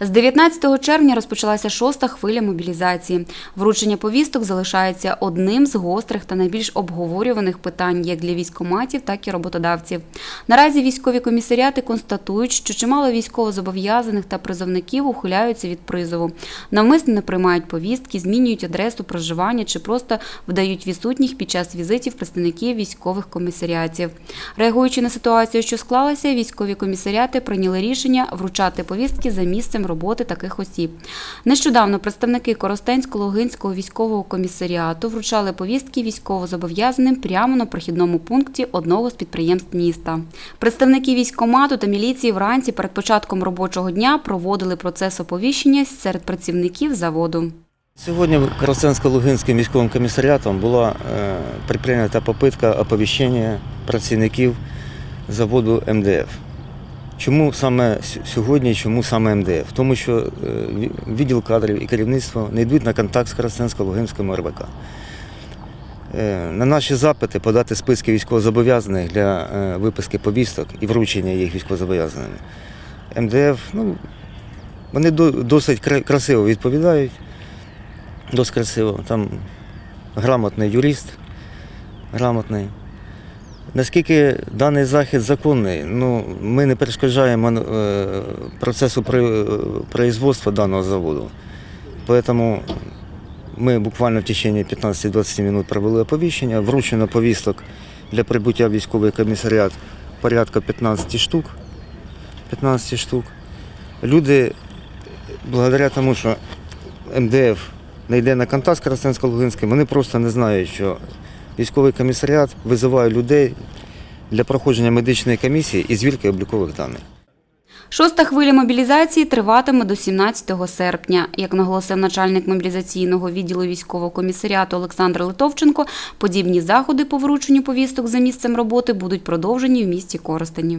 З 19 червня розпочалася шоста хвиля мобілізації. Вручення повісток залишається одним з гострих та найбільш обговорюваних питань як для військоматів, так і роботодавців. Наразі військові комісаріати констатують, що чимало військовозобов'язаних та призовників ухиляються від призову. Навмисно не приймають повістки, змінюють адресу проживання чи просто вдають відсутніх під час візитів представників військових комісаріатів. Реагуючи на ситуацію, що склалася, військові комісаріати прийняли рішення вручати повістки за місцем роботи таких осіб. Нещодавно представники Коростенсько-Логинського військового комісаріату вручали повістки військовозобов'язаним прямо на прохідному пункті одного з підприємств міста. Представники військкомату та міліції вранці перед початком робочого дня проводили процес оповіщення серед працівників заводу. Сьогодні Коростенсько-Лугинським військовим комісаріатом була е, предприйнята попитка оповіщення працівників заводу МДФ. Чому саме сьогодні, чому саме МДФ? Тому що е, відділ кадрів і керівництво не йдуть на контакт з Коростенсько-Лугинським РБК. Е, На наші запити подати списки військовозобов'язаних для е, виписки повісток і вручення їх військовозобов'язаними. МДФ, ну, вони досить красиво відповідають досить красиво. Там грамотний юрист, грамотний. Наскільки даний захід законний, ну, ми не перешкоджаємо е, процесу е, производства даного заводу. Тому ми буквально в течение 15-20 минут провели оповіщення, вручено повісток для прибуття в військовий комісаріат порядка 15 штук. 15 штук. Люди, благодаря тому, що МДФ не йде на контакт з Коростенсько-Лугинським, вони просто не знають, що військовий комісаріат визиває людей для проходження медичної комісії і звірки облікових даних. Шоста хвиля мобілізації триватиме до 17 серпня. Як наголосив начальник мобілізаційного відділу військового комісаріату Олександр Литовченко, подібні заходи по врученню повісток за місцем роботи будуть продовжені в місті Коростені.